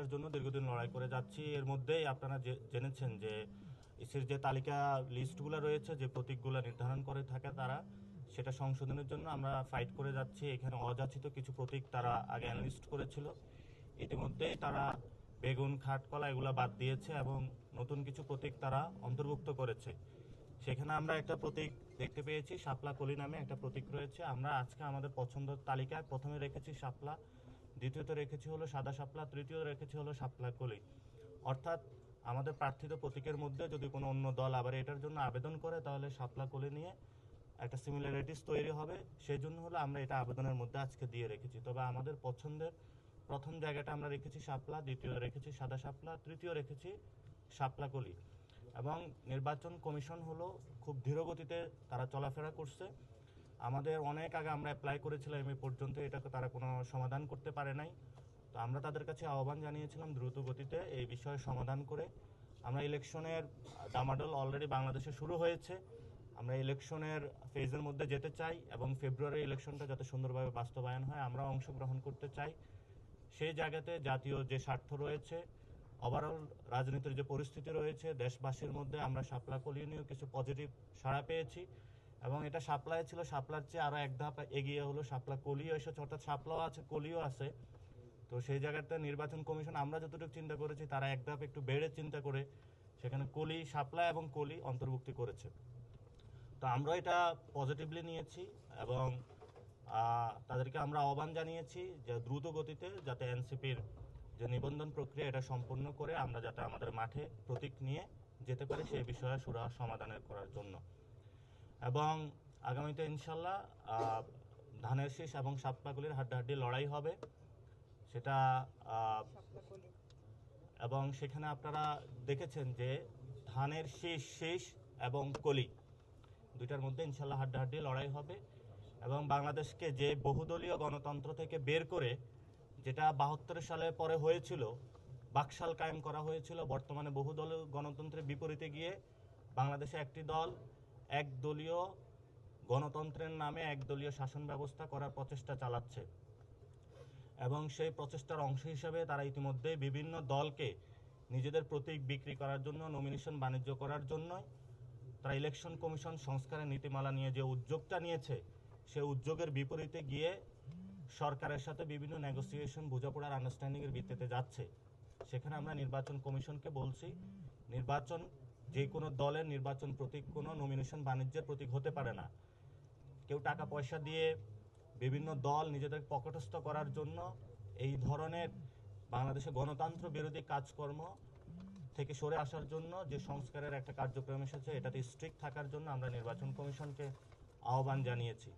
প্রতিষ্ঠার জন্য দীর্ঘদিন লড়াই করে যাচ্ছি। এর মধ্যেই আপনারা জেনেছেন যে ইসির যে তালিকা লিস্টগুলো রয়েছে, যে প্রতীকগুলো নির্ধারণ করে থাকে তারা, সেটা সংশোধনের জন্য আমরা ফাইট করে যাচ্ছি। এখানে অযাচিত কিছু প্রতীক তারা আগে অ্যানালিস্ট করেছিল। ইতিমধ্যেই তারা বেগুন খাটকলা এগুলো বাদ দিয়েছে এবং নতুন কিছু প্রতীক তারা অন্তর্ভুক্ত করেছে। সেখানে আমরা একটা প্রতীক দেখতে পেয়েছি, শাপলা কলি নামে একটা প্রতীক রয়েছে। আমরা আজকে আমাদের পছন্দের তালিকায় প্রথমে রেখেছি শাপলা। দ্বিতীয়ত রেখেছি হলো সাদা শাপলা তৃতীয় রেখেছি হলো শাপলা কলি। অর্থাৎ আমাদের প্রার্থিত প্রতীকের মধ্যে যদি কোনো অন্য দল আবার এটার জন্য আবেদন করে, তাহলে শাপলা কলি নিয়ে একটা সিমিলারিটিস তৈরি হবে। সেই জন্য হলো আমরা এটা আবেদনের মধ্যে আজকে দিয়ে রেখেছি। তবে আমাদের পছন্দের প্রথম জায়গাটা আমরা রেখেছি শাপলা দ্বিতীয় রেখেছি সাদা শাপলা তৃতীয় রেখেছি শাপলা কলি। এবং নির্বাচন কমিশন হলো খুব ধীরগতিতে তারা চলাফেরা করছে। আমাদের অনেক আগে আমরা অ্যাপ্লাই করেছিলাম এই পর্যন্ত এটাকে তারা কোনো সমাধান করতে পারে নাই। তো আমরা তাদের কাছে আহ্বান জানিয়েছিলাম দ্রুত গতিতে এই বিষয়ে সমাধান করে। আমরা ইলেকশনের ডামাডোল অলরেডি বাংলাদেশে শুরু হয়েছে। আমরা ইলেকশনের ফেজের মধ্যে যেতে চাই এবং ফেব্রুয়ারি ইলেকশনটা যাতে সুন্দরভাবে বাস্তবায়ন হয়, আমরা অংশগ্রহণ করতে চাই। সেই জায়গাতে জাতীয় যে স্বার্থ রয়েছে ওভারঅল রাজনীতির যে পরিস্থিতি রয়েছে, দেশবাসীর মধ্যে আমরা শাপলা কলি নিয়েও কিছু পজিটিভ সাড়া পেয়েছি। এবং এটা সাপ্লাই ছিল, শাপলার চেয়ে আরও এক ধাপ এগিয়ে হলো শাপলা কলিও এসেছে, অর্থাৎ শাপলাও আছে, কলিও আছে। তো সেই জায়গাতে নির্বাচন কমিশন, আমরা যতটুকু চিন্তা করেছি, তারা এক ধাপ একটু বেড়ে চিন্তা করে সেখানে কলি, শাপলা এবং কলি অন্তর্ভুক্তি করেছে। তো আমরা এটা পজিটিভলি নিয়েছি এবং তাদেরকে আমরা আহ্বান জানিয়েছি যে দ্রুত গতিতে যাতে এনসিপির যে নিবন্ধন প্রক্রিয়া, এটা সম্পূর্ণ করে আমরা যাতে আমাদের মাঠে প্রতীক নিয়ে যেতে পারি সেই বিষয়ে সুরা সমাধানের করার জন্য। এবং আগামীতে ইনশাল্লাহ ধানের শীষ এবং সাপলাগুলির হাড্ডাহাড্ডি লড়াই হবে। সেটা এবং সেখানে আপনারা দেখেছেন যে ধানের শীষ শীষ এবং কলি দুইটার মধ্যে ইনশাল্লাহ হাড্ডাহাড্ডি লড়াই হবে এবং বাংলাদেশকে যে বহুদলীয় গণতন্ত্র থেকে বের করে, যেটা বাহাত্তর সালে পরে হয়েছিল, বাকশাল কায়েম করা হয়েছিল, বর্তমানে বহুদল গণতন্ত্রের বিপরীতে গিয়ে বাংলাদেশে একটি দল এক দলীয় গণতন্ত্রের নামে একদলীয় শাসন ব্যবস্থা করার প্রচেষ্টা চালাচ্ছে। এবং সেই প্রচেষ্টার অংশ হিসেবে তারা ইতিমধ্যে বিভিন্ন দলকে নিজেদের প্রতীক বিক্রি করার জন্য নমিনেশন বাণিজ্য করার জন্য তারা ইলেকশন কমিশন সংস্কারের নীতিমালা নিয়ে যে উদ্যোগটা নিয়েছে সেই উদ্যোগের বিপরীতে গিয়ে সরকারের সাথে বিভিন্ন নেগোসিয়েশন বোঝাপড়ার আন্ডারস্ট্যান্ডিং এর ভিত্তিতে যাচ্ছে। সেখানে আমরা নির্বাচন কমিশনকে বলছি, নির্বাচন যে কোনো দলের নির্বাচন প্রতীক, কোনো নমিনেশন বাণিজ্যের প্রতীক হতে পারে না। কেউ টাকা পয়সা দিয়ে বিভিন্ন দল নিজেদের পকেটস্থ করার জন্য এই ধরনের বাংলাদেশে গণতন্ত্র বিরোধী কাজকর্ম থেকে সরে আসার জন্য যে সংস্কারের একটা কার্যক্রম এসেছে, এটাতে স্ট্রিক্ট থাকার জন্য আমরা নির্বাচন কমিশনকে আহ্বান জানিয়েছি।